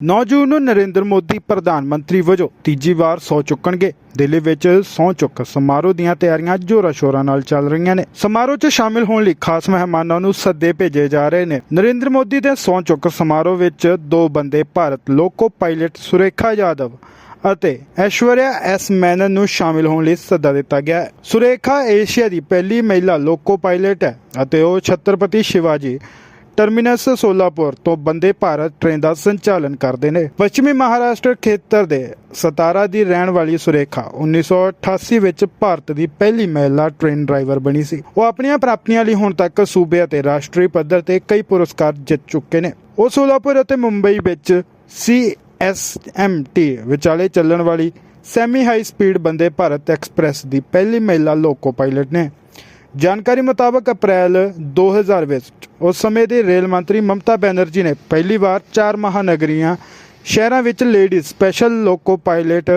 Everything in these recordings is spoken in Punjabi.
9 ਜੂਨ ਨੂੰ ਨਰਿੰਦਰ ਮੋਦੀ ਪ੍ਰਧਾਨ ਮੰਤਰੀ ਵਜੋਂ ਤੀਜੀ ਵਾਰ ਸਹੁੰ ਚੁੱਕਣਗੇ। ਦਿੱਲੀ ਵਿੱਚ ਸਹੁੰ ਚੁੱਕ ਸਮਾਰੋਹ ਦੀਆਂ ਤਿਆਰੀਆਂ ਜ਼ੋਰਾਂ ਸ਼ੋਰਾਂ ਨਾਲ ਚੱਲ ਰਹੀਆਂ ਨੇ। ਸਮਾਰੋਹ 'ਚ ਸ਼ਾਮਿਲ ਹੋਣ ਲਈ ਖਾਸ ਮਹਿਮਾਨਾਂ ਨੂੰ ਸੱਦੇ ਭੇਜੇ ਜਾ ਰਹੇ ਨੇ। ਨਰਿੰਦਰ ਮੋਦੀ ਦੇ ਸਹੁੰ ਚੁੱਕ ਸਮਾਰੋਹ ਵਿੱਚ ਦੋ ਬੰਦੇ ਭਾਰਤ ਲੋਕੋ ਪਾਇਲਟ ਸੁਰੇਖਾ ਯਾਦਵ ਅਤੇ ਐਸ਼ਵਰਿਆ ਐਸ ਮੈਨਨ ਨੂੰ ਸ਼ਾਮਿਲ ਹੋਣ ਲਈ ਸੱਦਾ ਦਿੱਤਾ ਗਿਆ ਹੈ। ਸੁਰੇਖਾ ਏਸ਼ੀਆ ਦੀ ਪਹਿਲੀ ਮਹਿਲਾ ਲੋਕੋ ਪਾਇਲਟ ਹੈ ਅਤੇ ਉਹ ਛਤਰਪਤੀ ਸ਼ਿਵਾਜੀ ਟਰਮੀਨਸ ਸੋਲਾਪੁਰ ਤੋਂ ਬੰਦੇ ਭਾਰਤ ਟ੍ਰੇਨ ਦਾ ਸੰਚਾਲਨ ਕਰਦੇ ਨੇ। ਪੱਛਮੀ ਮਹਾਰਾਸ਼ਟਰ ਖੇਤਰ ਦੇ ਸਤਾਰਾ ਦੀ ਰਹਿਣ ਵਾਲੀ ਸੁਰੇਖਾ 1988 ਵਿੱਚ ਭਾਰਤ ਦੀ ਪਹਿਲੀ ਮਹਿਲਾ ਟ੍ਰੇਨ ਡਰਾਈਵਰ ਬਣੀ ਸੀ। ਉਹ ਆਪਣੀਆਂ ਪ੍ਰਾਪਤੀਆਂ ਲਈ ਹੁਣ ਤੱਕ ਸੂਬੇ ਅਤੇ ਰਾਸ਼ਟਰੀ ਪੱਧਰ ਤੇ ਕਈ ਪੁਰਸਕਾਰ ਜਿੱਤ ਚੁੱਕੇ ਨੇ। ਉਹ ਸੋਲਾਪੁਰ ਅਤੇ ਮੁੰਬਈ ਵਿੱਚ ਸੀ ਐਸਐਮਟੀ ਵਿਚਾਲੇ ਚੱਲਣ ਵਾਲੀ ਸੈਮੀ ਹਾਈ ਸਪੀਡ ਬੰਦੇ ਭਾਰਤ ਐਕਸਪ੍ਰੈਸ ਦੀ ਪਹਿਲੀ ਮਹਿਲਾ ਲੋਕੋ ਪਾਇਲਟ ਨੇ। ਜਾਣਕਾਰੀ ਮੁਤਾਬਕ ਅਪ੍ਰੈਲ 2000 ਵਿੱਚ ਉਸ ਸਮੇਂ ਦੇ ਰੇਲ ਮੰਤਰੀ ਮਮਤਾ ਬੈਨਰਜੀ ਨੇ ਪਹਿਲੀ ਵਾਰ ਚਾਰ ਮਹਾਨਗਰੀਆਂ ਸ਼ਹਿਰਾਂ ਵਿੱਚ ਲੇਡੀ ਸਪੈਸ਼ਲ ਲੋਕੋ ਪਾਇਲਟ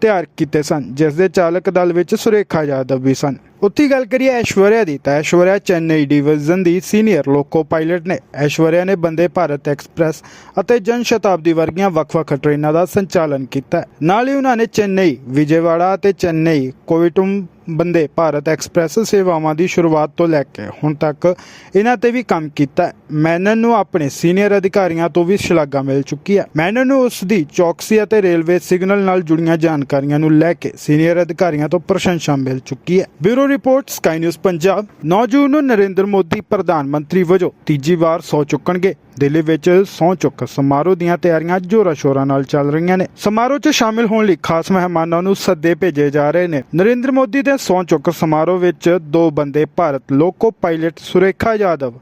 ਤਿਆਰ ਕੀਤੇ ਸਨ, ਜਿਸ ਦੇ ਚਾਲਕ ਦਲ ਵਿੱਚ ਸੁਰੇਖਾ ਯਾਦਵ ਵੀ ਸਨ। ਉੱਥੀ ਗੱਲ ਕਰੀਏ ਐਸ਼ਵਰਿਆ ਦੀ, ਤਾਂ ਐਸ਼ਵਰਿਆ ਚੇਨਈ ਡਿਵੀਜ਼ਨ ਦੀ ਸੀਨੀਅਰ ਲੋਕੋ ਪਾਇਲਟ ਨੇ। ਐਸ਼ਵਰਿਆ ਨੇ ਬੰਦੇ ਭਾਰਤ ਐਕਸਪ੍ਰੈਸ ਅਤੇ ਜਨ ਸ਼ਤਾਬਦੀ ਵਰਗੀਆਂ ਵੱਖ-ਵੱਖ ਟ੍ਰੇਨਾਂ ਦਾ ਸੰਚਾਲਨ ਕੀਤਾ। ਨਾਲ ਹੀ ਉਹਨਾਂ ਨੇ ਚੇਨਈ, ਵਿਜੇਵਾੜਾ ਅਤੇ ਚੇਨਈ ਕੋਵਿਟੁਮ ਬੰਦੇ ਭਾਰਤ ਐਕਸਪ੍ਰੈਸ ਸੇਵਾਵਾਂ ਦੀ ਸ਼ੁਰੂਆਤ ਤੋਂ ਲੈ ਕੇ ਹੁਣ ਤੱਕ ਇਹਨਾਂ ਤੇ ਵੀ ਕੰਮ ਕੀਤਾ। ਹੈ। ਮੈਨਨ ਨੂੰ ਆਪਣੇ ਸੀਨੀਅਰ ਅਧਿਕਾਰੀਆਂ ਤੋਂ ਵੀ ਸ਼ਲਾਘਾ ਮਿਲ ਚੁੱਕੀ ਹੈ। ਮੈਨਨ ਨੂੰ ਉਸ ਦੀ ਚੌਕਸੀ ਅਤੇ ਰੇਲਵੇ ਸਿਗਨਲ ਨਾਲ ਜੁੜੀਆਂ ਜਾਣਕਾਰੀਆਂ ਨੂੰ ਲੈ ਕੇ ਸੀਨੀਅਰ ਅਧਿਕਾਰੀਆਂ ਤੋਂ ਪ੍ਰਸ਼ੰਸਾ ਮਿਲ ਚੁੱਕੀ ਹੈ। Bureau report Sky News Punjab 9 June ਨੂੰ ਨਰਿੰਦਰ ਮੋਦੀ, ਪ੍ਰਧਾਨ ਮੰਤਰੀ ਵਜੋਂ ਤੀਜੀ ਵਾਰ ਸਹੁੰ ਚੁੱਕਣਗੇ। ਦਿੱਲੀ ਵਿੱਚ ਸਹੁੰ ਚੁੱਕ ਸਮਾਰੋਹ ਦੀਆਂ ਤਿਆਰੀਆਂ ਜ਼ੋਰਾਂ ਸ਼ੋਰਾਂ ਨਾਲ ਚੱਲ ਰਹੀਆਂ ਨੇ। ਸਮਾਰੋਹ 'ਚ ਸ਼ਾਮਿਲ ਹੋਣ ਲਈ ਖਾਸ ਮਹਿਮਾਨਾਂ ਨੂੰ ਸੱਦੇ ਭੇਜੇ ਜਾ ਰਹੇ ਨੇ। ਨਰਿੰਦਰ ਮੋਦੀ ਦੇ ਸਹੁੰ ਚੁੱਕ ਸਮਾਰੋਹ ਵਿੱਚ ਦੋ ਬੰਦੇ ਭਾਰਤ ਲੋਕੋ ਪਾਇਲਟ ਸੁਰੇਖਾ ਯਾਦਵ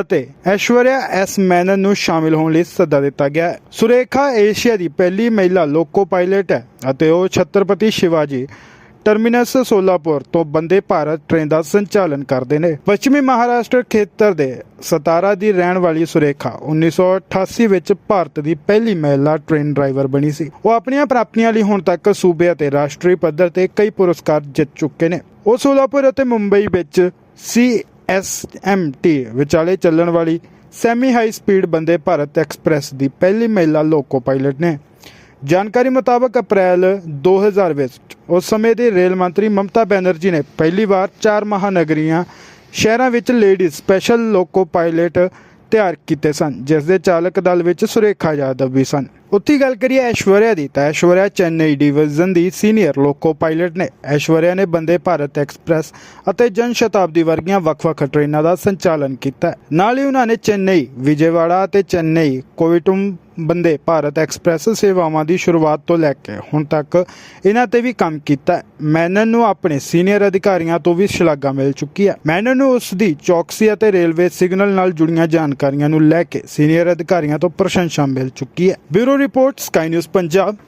ਅਤੇ ਐਸ਼ਵਰਿਆ ਐਸ ਮੈਨਨ ਨੂੰ ਸ਼ਾਮਿਲ ਹੋਣ ਲਈ ਸੱਦਾ ਦਿੱਤਾ ਗਿਆ ਹੈ। ਸੁਰੇਖਾ ਏਸ਼ੀਆ ਦੀ ਪਹਿਲੀ ਮਹਿਲਾ ਲੋਕੋ ਪਾਇਲਟ ਹੈ ਅਤੇ ਉਹ ਛਤਰਪਤੀ ਸ਼ਿਵਾਜੀ ਟਰਮੀਨਸ ਸੋਲਾਪੁਰ ਤੋਂ ਬੰਦੇ ਭਾਰਤ ਟ੍ਰੇਨ ਦਾ ਸੰਚਾਲਨ ਕਰਦੇ ਨੇ। ਪੱਛਮੀ ਮਹਾਰਾਸ਼ਟਰ ਖੇਤਰ ਦੇ ਸਤਾਰਾ ਦੀ ਰਹਿਣ ਵਾਲੀ ਸੁਰੇਖਾ 1988 ਵਿੱਚ ਭਾਰਤ ਦੀ ਪਹਿਲੀ ਮਹਿਲਾ ਟ੍ਰੇਨ ਡਰਾਈਵਰ ਬਣੀ ਸੀ। ਉਹ ਆਪਣੀਆਂ ਪ੍ਰਾਪਤੀਆਂ ਲਈ ਹੁਣ ਤੱਕ ਸੂਬੇ ਅਤੇ ਰਾਸ਼ਟਰੀ ਪੱਧਰ ਤੇ ਕਈ ਪੁਰਸਕਾਰ ਜਿੱਤ ਚੁੱਕੇ ਨੇ। ਉਹ ਸੋਲਾਪੁਰ ਅਤੇ ਮੁੰਬਈ ਵਿੱਚ ਸੀ ਐਸਐਮਟੀ ਵਿਚਾਲੇ ਚੱਲਣ ਵਾਲੀ ਸੈਮੀ ਹਾਈ ਸਪੀਡ ਬੰਦੇ ਭਾਰਤ ਐਕਸਪ੍ਰੈਸ ਦੀ ਪਹਿਲੀ ਮਹਿਲਾ ਲੋਕੋ ਪਾਇਲਟ ਨੇ। ਜਾਣਕਾਰੀ ਮੁਤਾਬਕ ਅਪ੍ਰੈਲ 2000 ਵਿੱਚ ਉਸ ਸਮੇਂ ਦੇ ਰੇਲ ਮੰਤਰੀ ਮਮਤਾ ਬੈਨਰਜੀ ਨੇ ਪਹਿਲੀ ਵਾਰ ਚਾਰ ਮਹਾਨਗਰੀਆਂ ਸ਼ਹਿਰਾਂ ਵਿੱਚ ਲੇਡੀਜ਼ ਸਪੈਸ਼ਲ ਲੋਕੋ ਪਾਇਲਟ ਤਿਆਰ ਕੀਤੇ ਸਨ, ਜਿਸ ਦੇ ਚਾਲਕ ਦਲ ਵਿੱਚ ਸੁਰੇਖਾ ਯਾਦਵ ਵੀ ਸਨ। ਉੱਥੇ ਗੱਲ ਕਰੀਏ ਐਸ਼ਵਰਿਆ ਦੀ, ਤਾਂ ਐਸ਼ਵਰਿਆ ਚੈਨਈ ਡਿਵੀਜ਼ਨ ਦੀ ਸੀਨੀਅਰ ਲੋਕੋ ਪਾਇਲਟ ਨੇ। ਐਸ਼ਵਰਿਆ ਨੇ ਬੰਦੇ ਭਾਰਤ ਐਕਸਪ੍ਰੈਸ ਅਤੇ ਜਨ ਸ਼ਤਾਬਦੀ ਵਰਗੀਆਂ ਵੱਖ-ਵੱਖ ਟ੍ਰੇਨਾਂ ਦਾ ਸੰਚਾਲਨ ਕੀਤਾ। ਨਾਲ ਹੀ ਉਹਨਾਂ ਨੇ ਚੇਨਈ, ਵਿਜੇਵਾੜਾ ਅਤੇ ਚੇਨਈ ਕੋਵਿਟੁਮ ਬੰਦੇ ਭਾਰਤ ਐਕਸਪ੍ਰੈਸ ਸੇਵਾਵਾਂ ਦੀ ਸ਼ੁਰੂਆਤ ਤੋਂ ਲੈ ਕੇ ਹੁਣ ਤੱਕ ਇਹਨਾਂ ਤੇ ਵੀ ਕੰਮ ਕੀਤਾ। ਹੈ। ਮੈਨਨ ਨੂੰ ਆਪਣੇ ਸੀਨੀਅਰ ਅਧਿਕਾਰੀਆਂ ਤੋਂ ਵੀ ਸ਼ਲਾਘਾ ਮਿਲ ਚੁੱਕੀ ਹੈ। ਮੈਨਨ ਨੂੰ ਉਸ ਦੀ ਚੌਕਸੀ ਅਤੇ ਰੇਲਵੇ ਸਿਗਨਲ ਨਾਲ ਜੁੜੀਆਂ ਜਾਣਕਾਰੀਆਂ ਨੂੰ ਲੈ ਕੇ ਸੀਨੀਅਰ ਅਧਿਕਾਰੀਆਂ ਤੋਂ ਪ੍ਰਸ਼ੰਸਾ ਮਿਲ ਚੁੱਕੀ ਹੈ। Bureau report Sky News Punjab